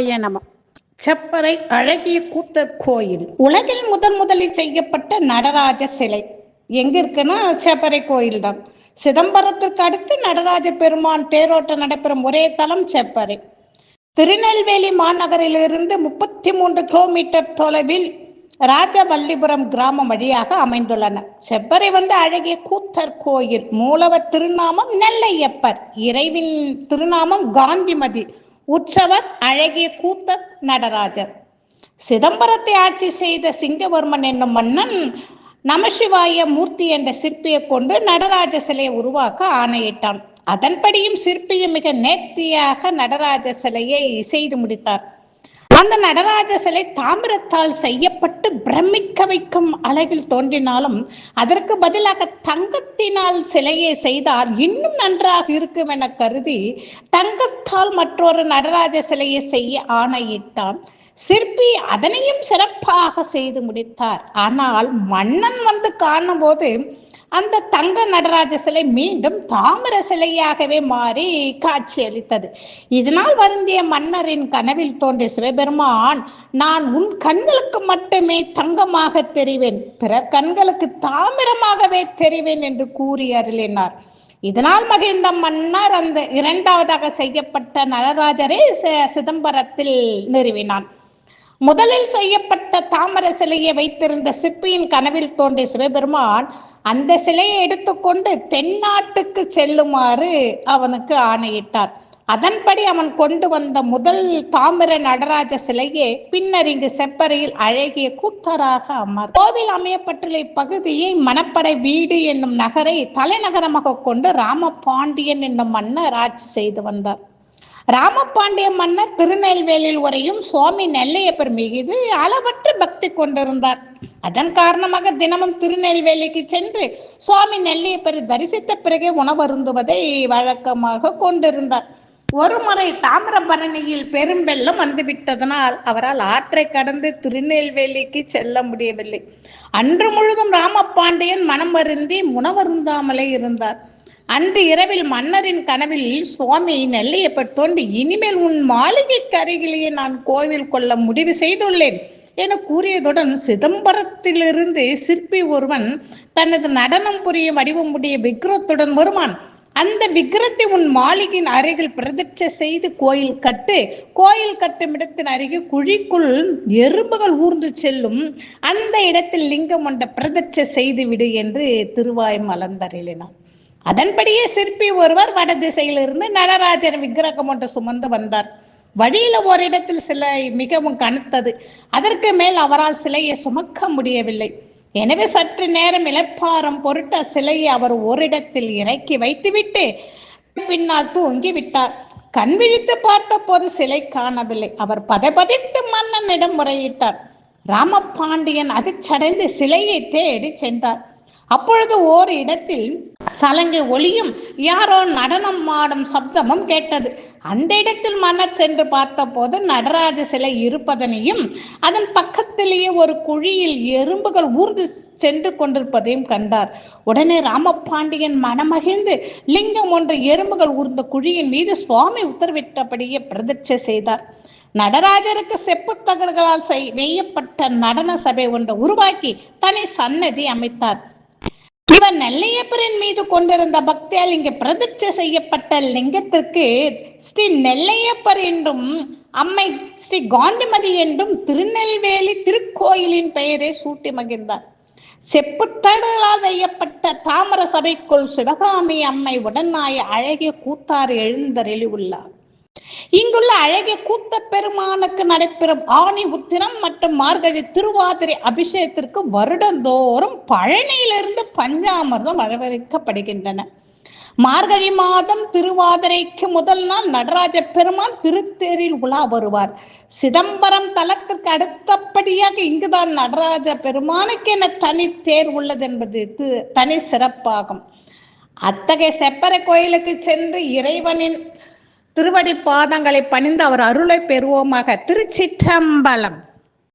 நம. செப்பறை அழகிய கூத்தர் கோயில். உலகில் முதன் முதலில் செய்யப்பட்ட நடராஜ சிலை. எங்க இருக்குன்னா செப்பறை கோயில் தான் சிதம்பரத்திற்கு அடுத்து நடராஜ பெருமான் தேரோட்டம் நடைபெறும் ஒரே தலம் செப்பறை திருநெல்வேலி மாநகரிலிருந்து முப்பத்தி மூன்று கிலோமீட்டர் தொலைவில் ராஜவல்லிபுரம் கிராமம் வழியாக அமைந்துள்ளன. செப்பறை வந்து அழகிய கூத்தர் கோயில். மூலவர் திருநாமம் நெல்லையப்பர். இறைவின் திருநாமம் காந்திமதி. உற்சவர் அழகிய கூத்தர் நடராஜர். சிதம்பரத்தை ஆட்சி செய்த சிங்கவர்மன் என்னும் மன்னன் நமசிவாய மூர்த்தி என்ற சிற்பியை கொண்டு நடராஜ சிலையை உருவாக்க ஆணையிட்டான். அதன்படியும் சிற்பியும் மிக நேர்த்தியாக நடராஜ சிலையை செய்து முடித்தார். அந்த நடராஜ சிலை தாமிரத்தால் செய்யப்பட்டு பிரமிக்க வைக்கும் அழகில் தோன்றினாலும் அதற்கு பதிலாக தங்கத்தினால் சிலையை செய்தால் இன்னும் நன்றாக இருக்கும் என கருதி தங்கத்தால் மற்றொரு நடராஜ சிலையை செய்ய ஆணையிட்டான். சிற்பி அதனையும் சிறப்பாக செய்து முடித்தார். ஆனால் மன்னன் வந்து காணும்போது அந்த தங்க நடராஜ சிலை மீண்டும் தாமிர சிலையாகவே மாறி காட்சியளித்தது. இதனால் வருந்திய மன்னரின் கனவில் தோன்றிய சிவபெருமான் நான் உன் கண்களுக்கு மட்டுமே தங்கமாக தெரிவேன் பிறர் கண்களுக்கு தாமிரமாகவே தெரிவேன் என்று கூறி அருளினார். இதனால் மகிழ்ந்த மன்னர் அந்த இரண்டாவதாக செய்யப்பட்ட நடராஜரை சிதம்பரத்தில் நிறுவினான். முதலில் செய்யப்பட்ட தாமர சிலையை வைத்திருந்த சிற்பியின் கனவில் தோன்றிய சிவபெருமான் அந்த சிலையை எடுத்துக்கொண்டு தென்னாட்டுக்கு செல்லுமாறு அவனுக்கு ஆணையிட்டார். அதன்படி அவன் கொண்டு வந்த முதல் தாமிர நடராஜ சிலையே பின்னர் இங்கு செப்பறையில் அழகிய கூத்தராக அமர் கோவில் அமையப்பட்டுள்ள இப்பகுதியை மணப்படை வீடு என்னும் நகரை தலைநகரமாக கொண்டு ராமபாண்டியன் என்னும் மன்னர் ஆட்சி செய்து வந்தார். ராமபாண்டிய மன்னர் திருநெல்வேலியில் உரையும் சுவாமி நெல்லையப்பர் மீது அளவற்ற பக்தி கொண்டிருந்தார். அதன் காரணமாக தினமும் திருநெல்வேலிக்கு சென்று சுவாமி நெல்லையப்பரை தரிசித்த பிறகே உணவருந்துவதை வழக்கமாக கொண்டிருந்தார். ஒரு முறை தாமிரபரணியில் பெரும் வெள்ளம் வந்துவிட்டதனால் அவரால் ஆற்றை கடந்து திருநெல்வேலிக்கு செல்ல முடியவில்லை. அன்று முழுதும் ராமபாண்டியன் மனம் வருந்தி உணவருந்தாமலே இருந்தார். அன்று இரவில் மன்னரின் கனவில் சுவாமி நெல்லையப்பர் தோண்டி இனிமேல் உன் மாளிகைக்கு அருகிலேயே நான் கோவில் கொள்ள முடிவு செய்துள்ளேன் என கூறியதுடன் சிதம்பரத்திலிருந்து சிற்பி ஒருவன் தனது நடனம் புரியும் வடிவமுடைய விக்கிரத்துடன் வருவான். அந்த விக்கிரத்தை உன் மாளிகையின் அருகில் பிரதிட்சை செய்து கோயில் கட்டு. கோயில் கட்டும் இடத்தின் அருகே குழிக்குள் எறும்புகள் ஊர்ந்து செல்லும். அந்த இடத்தில் லிங்கம் ஒன்ற பிரதிட்சை செய்து விடு என்று திருவாய் மலர்ந்தருளினான். அதன்படியே சிற்பி ஒருவர் வடதிசையிலிருந்து நடராஜர் விக்கிரகம் ஒன்று சுமந்து வந்தார். வழியில ஓரிடத்தில் சிலை மிகவும் கனத்தது. அதற்கு மேல் அவரால் சிலையை சுமக்க முடியவில்லை. எனவே சற்று நேரம் இழப்பாரம் பொருட்ட சிலையை அவர் ஓரிடத்தில் இறக்கி வைத்துவிட்டு பின்னால் தூங்கி விட்டார். கண் விழித்து பார்த்த போது சிலை காணவில்லை. அவர் பதைபதித்து மன்னனிடம் முறையிட்டார். ராமபாண்டியன் அதிர்ச்சடைந்து சிலையை தேடி சென்றார். அப்பொழுது ஓர் இடத்தில் சலங்கை ஒளியும் யாரோ நடனம் ஆடும் சப்தமும் கேட்டது. அந்த இடத்தில் மன்னர் சென்று பார்த்தபோது நடராஜ சிலை இருப்பதனையும் அதன் பக்கத்திலேயே ஒரு குழியில் எறும்புகள் ஊர்ந்து சென்று கொண்டிருப்பதையும் கண்டார். உடனே ராமபாண்டியன் மனமகிழ்ந்து லிங்கம் ஒன்று எறும்புகள் ஊர்ந்த குழியின் மீது சுவாமி உத்தரவிட்டபடியே பிரதிட்சை செய்தார். நடராஜருக்கு செப்பு தகடுகளால் செய் வெய்யப்பட்ட நடன சபை ஒன்றை உருவாக்கி தனி சன்னதி அமைத்தார். இவர் நெல்லையப்பரின் மீது கொண்டிருந்த பக்தியால் இங்கு பிரதிட்சை செய்யப்பட்ட லிங்கத்திற்கு ஸ்ரீ நெல்லையப்பர் என்றும் அம்மை ஸ்ரீ காந்திமதி என்றும் திருநெல்வேலி திருக்கோயிலின் பெயரை சூட்டி மகிழ்ந்தார். செப்புத்தடலால் வையப்பட்ட தாமர சபைக்குள் சிவகாமி அம்மை உடனாய அழகிய கூத்தாறு எழுந்தருளி உள்ளார் இங்குள்ள அழகிய கூத்த பெருமானுக்கு நடைபெறும் ஆணி உத்திரம் மற்றும் மார்கழி திருவாதிரை அபிஷேகத்திற்கு வருடந்தோறும் பழனியிலிருந்து பஞ்சாமிர்தம் வரவேற்கப்படுகின்றன. மார்கழி மாதம் திருவாதிரைக்கு முதல் நாள் நடராஜ பெருமான் திருத்தேரில் உலா வருவார். சிதம்பரம் தலத்திற்கு அடுத்தபடியாக இங்குதான் நடராஜ பெருமானுக்கு என தனி தேர் உள்ளது என்பது தனி சிறப்பாகும். அத்தகைய செப்பரை கோயிலுக்கு சென்று இறைவனின் திருவடி பாதங்களை பணிந்து அவர் அருளை பெறுவோமாக. திருச்சிற்றம்பலம்.